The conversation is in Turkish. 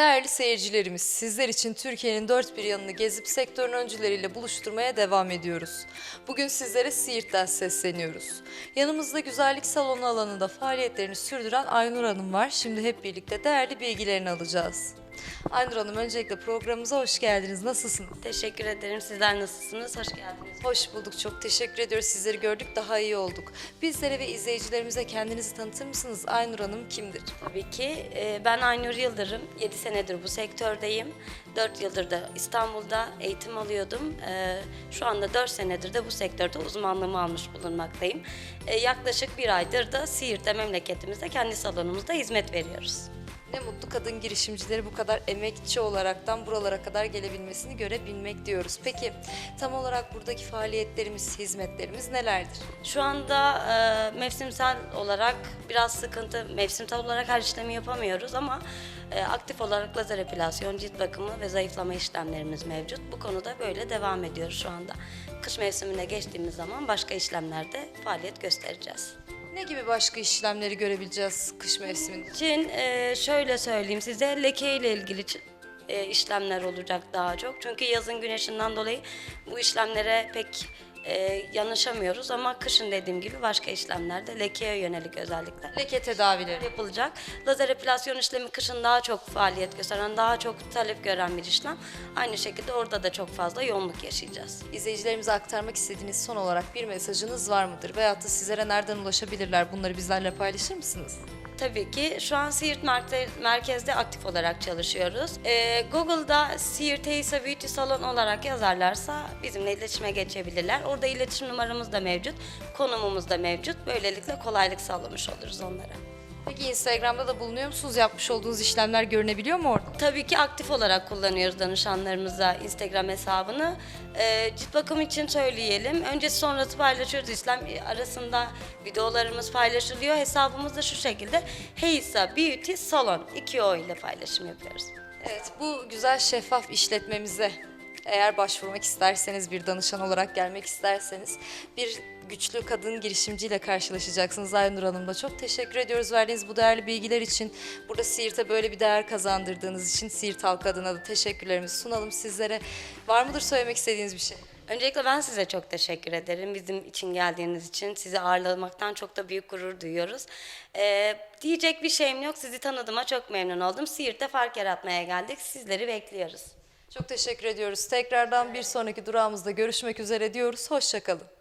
Değerli seyircilerimiz, sizler için Türkiye'nin dört bir yanını gezip sektörün öncüleriyle buluşturmaya devam ediyoruz. Bugün sizlere Siirt'ten sesleniyoruz. Yanımızda güzellik salonu alanında faaliyetlerini sürdüren Aynur Hanım var. Şimdi hep birlikte değerli bilgilerini alacağız. Aynur Hanım öncelikle programımıza hoş geldiniz. Nasılsınız? Teşekkür ederim. Sizler nasılsınız? Hoş geldiniz. Hoş bulduk. Çok teşekkür ediyoruz. Sizleri gördük daha iyi olduk. Bizlere ve izleyicilerimize kendinizi tanıtır mısınız? Aynur Hanım kimdir? Tabii ki. e, Ben Aynur Yıldırım. 7 senedir bu sektördeyim. 4 yıldır da İstanbul'da eğitim alıyordum. E, Şu anda 4 senedir de bu sektörde uzmanlığımı almış bulunmaktayım. E, Yaklaşık bir aydır da Siirt'te memleketimizde kendi salonumuzda hizmet veriyoruz. Ne mutlu kadın girişimcileri bu kadar emekçi olaraktan buralara kadar gelebilmesini görebilmek diyoruz. Peki tam olarak buradaki faaliyetlerimiz, hizmetlerimiz nelerdir? Şu anda e, mevsimsel olarak biraz sıkıntı, mevsimsel olarak her işlemi yapamıyoruz ama e, aktif olarak lazer epilasyon, cilt bakımı ve zayıflama işlemlerimiz mevcut. Bu konuda böyle devam ediyoruz şu anda. Kış mevsimine geçtiğimiz zaman başka işlemlerde faaliyet göstereceğiz. Ne gibi başka işlemleri görebileceğiz kış mevsiminde? Çin e, şöyle söyleyeyim size leke ile ilgili e, işlemler olacak daha çok. Çünkü yazın güneşinden dolayı bu işlemlere pek e, yanaşamıyoruz ama kışın dediğim gibi başka işlemlerde lekeye yönelik özellikle Leke tedavileri. yapılacak. Lazer epilasyon işlemi kışın daha çok faaliyet gösteren, daha çok talep gören bir işlem. Aynı şekilde orada da çok fazla yoğunluk yaşayacağız. İzleyicilerimize aktarmak istediğiniz son olarak bir mesajınız var mıdır? Veyahut da sizlere nereden ulaşabilirler? Bunları bizlerle paylaşır mısınız? Tabii ki şu an Siirt merke- merkezde aktif olarak çalışıyoruz. Ee, Google'da Siirt Teysa Beauty Salon olarak yazarlarsa bizimle iletişime geçebilirler. Orada iletişim numaramız da mevcut, konumumuz da mevcut. Böylelikle kolaylık sağlamış oluruz onlara. Peki Instagram'da da bulunuyor musunuz? Yapmış olduğunuz işlemler görünebiliyor mu orada? Tabii ki aktif olarak kullanıyoruz danışanlarımıza Instagram hesabını. Ee, cilt bakım için söyleyelim. Öncesi sonrası paylaşıyoruz. İslam arasında videolarımız paylaşılıyor. Hesabımız da şu şekilde. Heysa Beauty Salon 2 O ile paylaşım yapıyoruz. Evet, bu güzel şeffaf işletmemize eğer başvurmak isterseniz, bir danışan olarak gelmek isterseniz bir güçlü kadın girişimciyle karşılaşacaksınız Aynur Hanım'la. Çok teşekkür ediyoruz verdiğiniz bu değerli bilgiler için. Burada Siirt'e böyle bir değer kazandırdığınız için Siirt halkı adına da teşekkürlerimizi sunalım sizlere. Var mıdır söylemek istediğiniz bir şey? Öncelikle ben size çok teşekkür ederim. Bizim için geldiğiniz için sizi ağırlamaktan çok da büyük gurur duyuyoruz. Ee, diyecek bir şeyim yok. Sizi tanıdığıma çok memnun oldum. Siirt'te fark yaratmaya geldik. Sizleri bekliyoruz. Çok teşekkür ediyoruz. Tekrardan bir sonraki durağımızda görüşmek üzere diyoruz. Hoşçakalın.